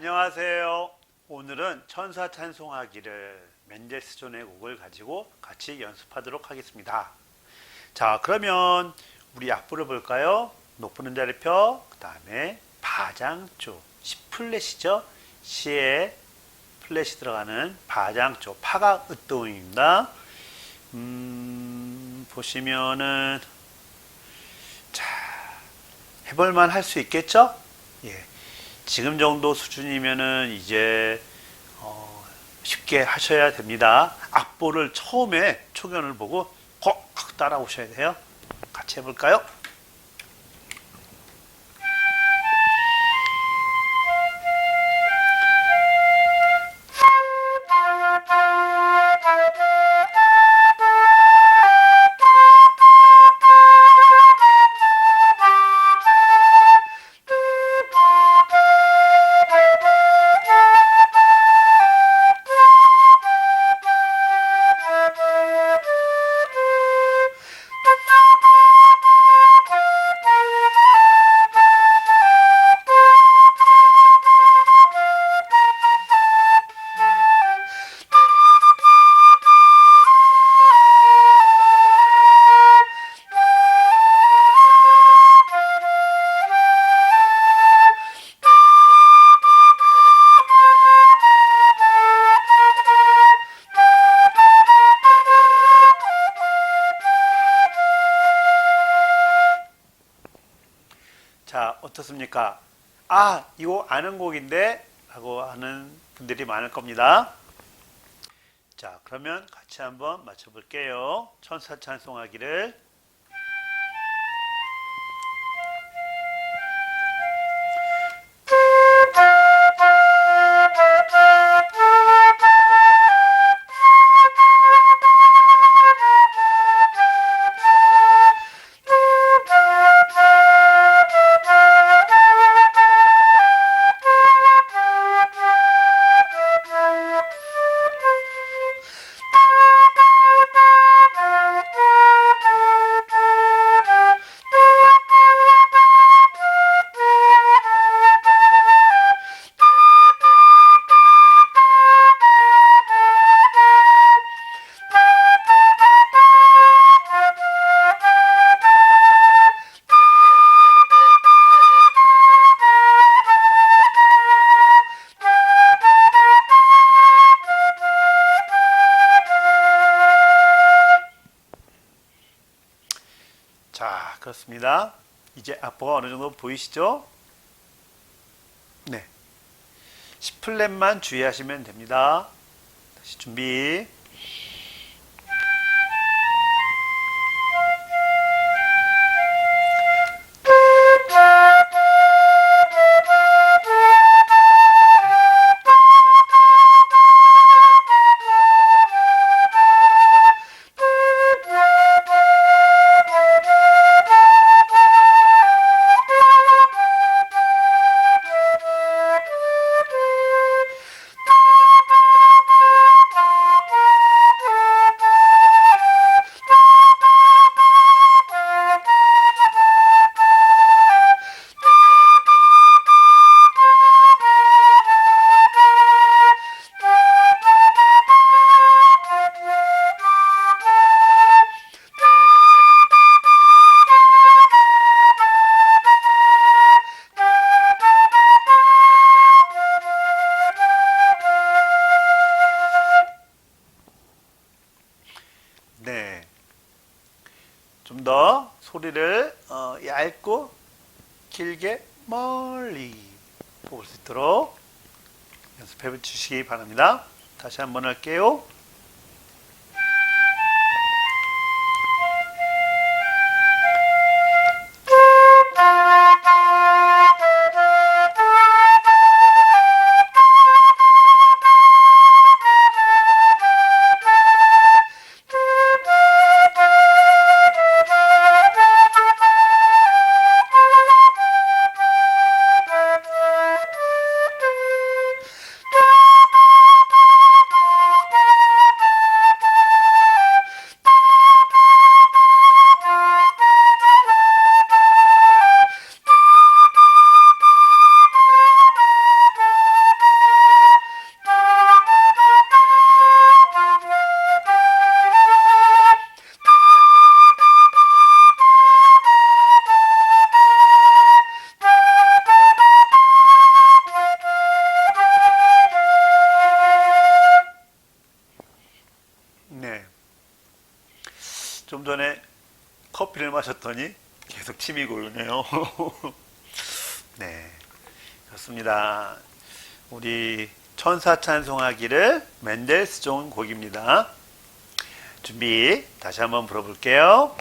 안녕하세요. 오늘은 천사 찬송하기를 멘데스 존의 곡을 가지고 같이 연습하도록 하겠습니다. 자, 그러면 우리 악보를 볼까요? 높은 음자리표, 그 다음에 바장조, 시 플랫이죠. 시에 플랫이 들어가는 바장조, 파가 으뜸입니다. 음, 보시면은 자, 해볼만 할 수 있겠죠? 예. 지금 정도 수준이면은 이제 어, 쉽게 하셔야 됩니다. 악보를 처음에 초견을 보고 꼭 따라오셔야 돼요. 같이 해볼까요? 어떻습니까? 아, 이거 아는 곡인데? 라고 하는 분들이 많을 겁니다. 자, 그러면 같이 한번 맞춰 볼게요. 천사 찬송하기를. 이제 악보가 어느 정도 보이시죠? 네. 10플랫만 주의하시면 됩니다. 다시 준비. 있도록 연습해 주시기 바랍니다. 다시 한번 할게요. 좀 전에 커피를 마셨더니 계속 침이 고이네요. 네, 그렇습니다. 우리 천사 찬송하기를 멘델스 좋은 곡입니다. 준비 다시 한번 불어볼게요.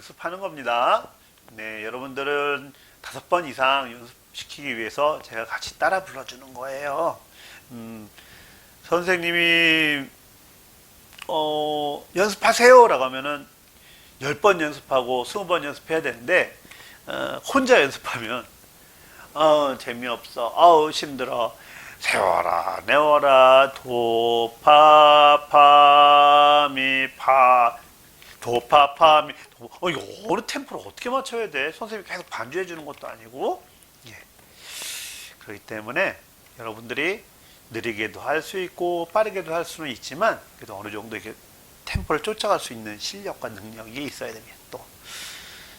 연습하는 겁니다. 네, 여러분들은 다섯 번 이상 연습시키기 위해서 제가 같이 따라 불러주는 거예요. 음, 선생님이 어, 연습하세요라고 하면은 열 번 연습하고 스무 번 연습해야 되는데 어, 혼자 연습하면 어, 재미없어. 아우 힘들어. 세워라 내워라 도파파미파 도파파미 도, 어 이거 어느 템포를 어떻게 맞춰야 돼? 선생님이 계속 반주해 주는 것도 아니고 예. 그렇기 때문에 여러분들이 느리게도 할 수 있고 빠르게도 할 수는 있지만 그래도 어느 정도 이렇게 템포를 쫓아갈 수 있는 실력과 능력이 있어야 됩니다. 또.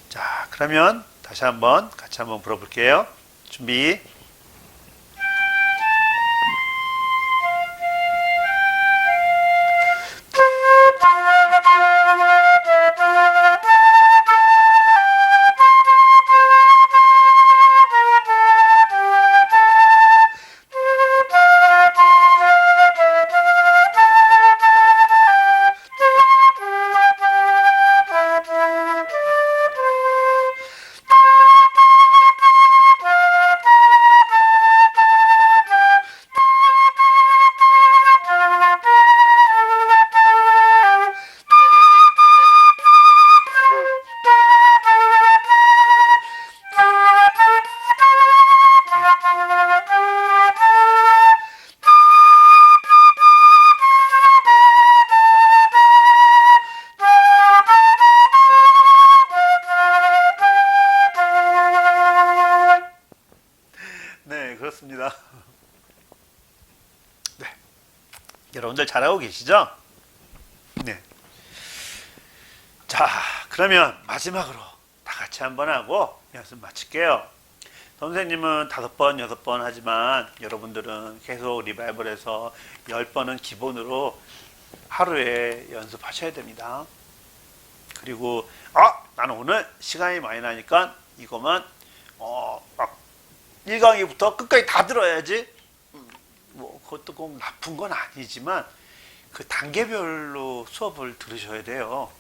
자, 그러면 다시 한번 같이 한번 불어볼게요. 준비. 잘하고 계시죠? 네. 자, 그러면 마지막으로 다 같이 한번 하고 연습 마칠게요. 선생님은 다섯 번, 여섯 번 하지만 여러분들은 계속 리바이벌에서 열 번은 기본으로 하루에 연습하셔야 됩니다. 그리고 아, 나는 오늘 시간이 많이 나니까 이거만 어, 막 1강의부터 끝까지 다 들어야지. 음, 뭐 그것도 꼭 나쁜 건 아니지만 그 단계별로 수업을 들으셔야 돼요.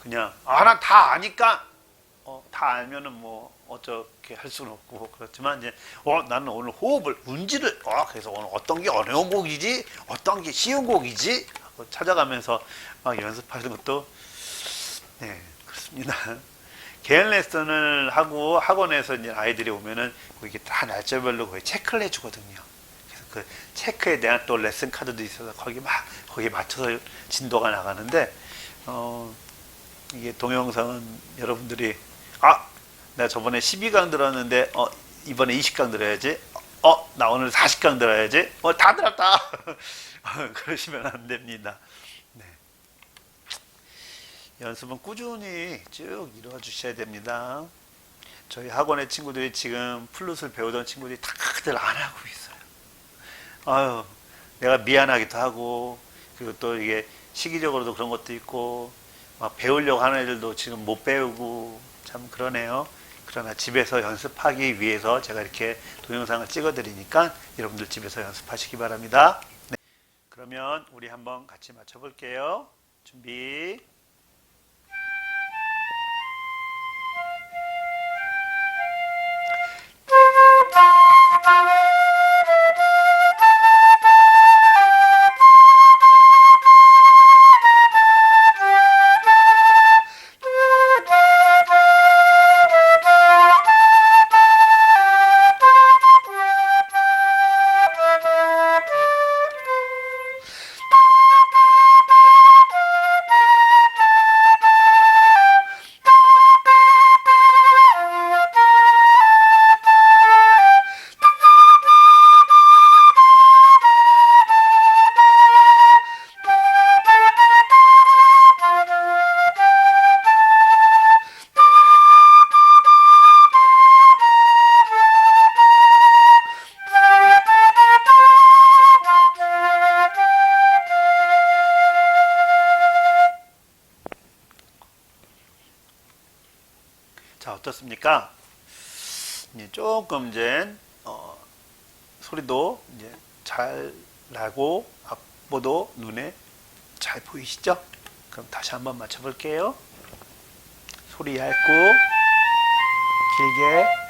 그냥 아 나 다 아니까 어, 다 알면은 뭐 어떻게 할 수는 없고 그렇지만 이제 어 나는 오늘 호흡을 운지를 어 그래서 오늘 어떤 게 어려운 곡이지 어떤 게 쉬운 곡이지 하고 찾아가면서 막 연습하는 것도 네 그렇습니다. 개인 레슨을 하고 학원에서 이제 아이들이 오면은 이게 다 날짜별로 거의 체크를 해주거든요. 그 체크에 대한 또 레슨 카드도 있어서 거기 막 거기에 맞춰서 진도가 나가는데 어 이게 동영상은 여러분들이 아 내가 저번에 12강 들었는데 어 이번에 20강 들어야지 어 나 오늘 40강 들어야지 어 다 들었다 그러시면 안 됩니다. 네. 연습은 꾸준히 쭉 이루어 주셔야 됩니다. 저희 학원의 친구들이 지금 플룻을 배우던 친구들이 다들 안 하고 있어요. 아유, 내가 미안하기도 하고, 그리고 또 이게 시기적으로도 그런 것도 있고, 막 배우려고 하는 애들도 지금 못 배우고, 참 그러네요. 그러나 집에서 연습하기 위해서 제가 이렇게 동영상을 찍어 드리니까 여러분들 집에서 연습하시기 바랍니다. 네. 그러면 우리 한번 같이 맞춰볼게요. 준비. 자 어떻습니까? 이제 조금 이제 어, 소리도 이제 잘 나고 악보도 눈에 잘 보이시죠? 그럼 다시 한번 맞춰볼게요. 소리 얇고 길게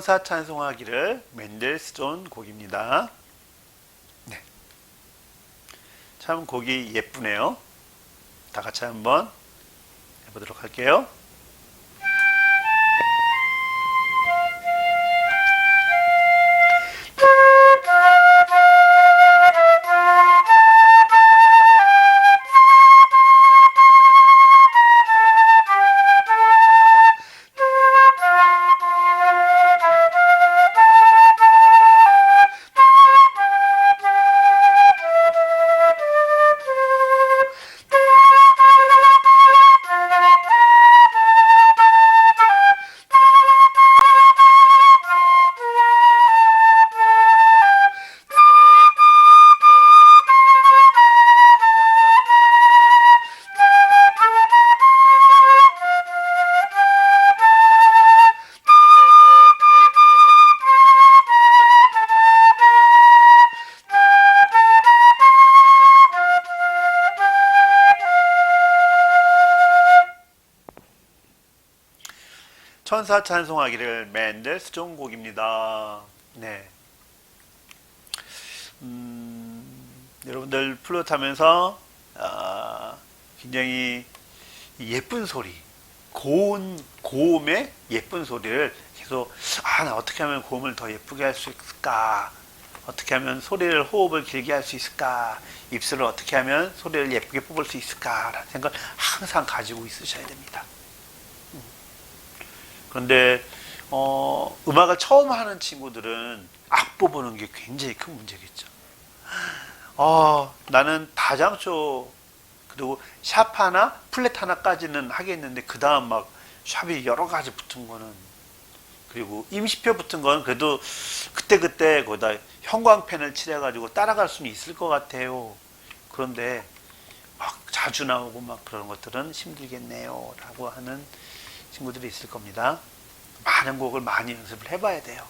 천사 찬송하기를 맨델스존 곡입니다. 네. 참 곡이 예쁘네요. 다 같이 한번 해보도록 할게요. 천사 찬송하기를 맨델스존 곡입니다. 네. 음, 여러분들 플룻 하면서 아, 굉장히 예쁜 소리, 고운 고음의 예쁜 소리를 계속 아, 나 어떻게 하면 고음을 더 예쁘게 할 수 있을까? 어떻게 하면 소리를 호흡을 길게 할 수 있을까? 입술을 어떻게 하면 소리를 예쁘게 뽑을 수 있을까라는 생각을 항상 가지고 있으셔야 됩니다. 그런데 어, 음악을 처음 하는 친구들은 악보 보는 게 굉장히 큰 문제겠죠. 어, 나는 다장쇼 그리고 샵 하나, 플랫 하나까지는 하겠는데 그 다음 막 샵이 여러 가지 붙은 거는 그리고 임시표 붙은 건 그래도 그때 그때 거기다 형광펜을 칠해가지고 따라갈 수는 있을 것 같아요. 그런데 막 자주 나오고 막 그런 것들은 힘들겠네요라고 하는 친구들이 있을 겁니다. 많은 곡을 많이 연습을 해봐야 돼요.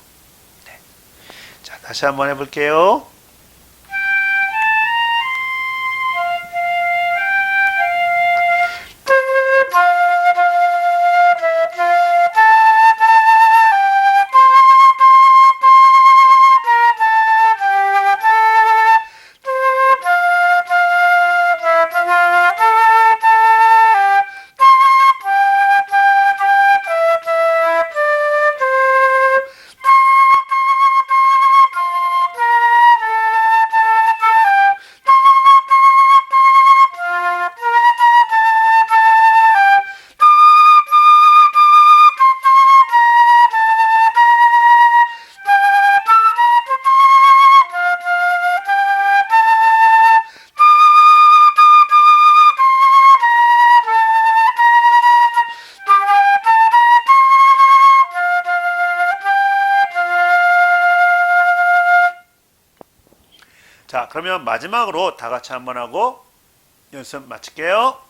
네. 자, 다시 한번 해볼게요. 그러면 마지막으로 다 같이 한번 하고 연습 마칠게요.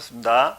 수고하셨습니다.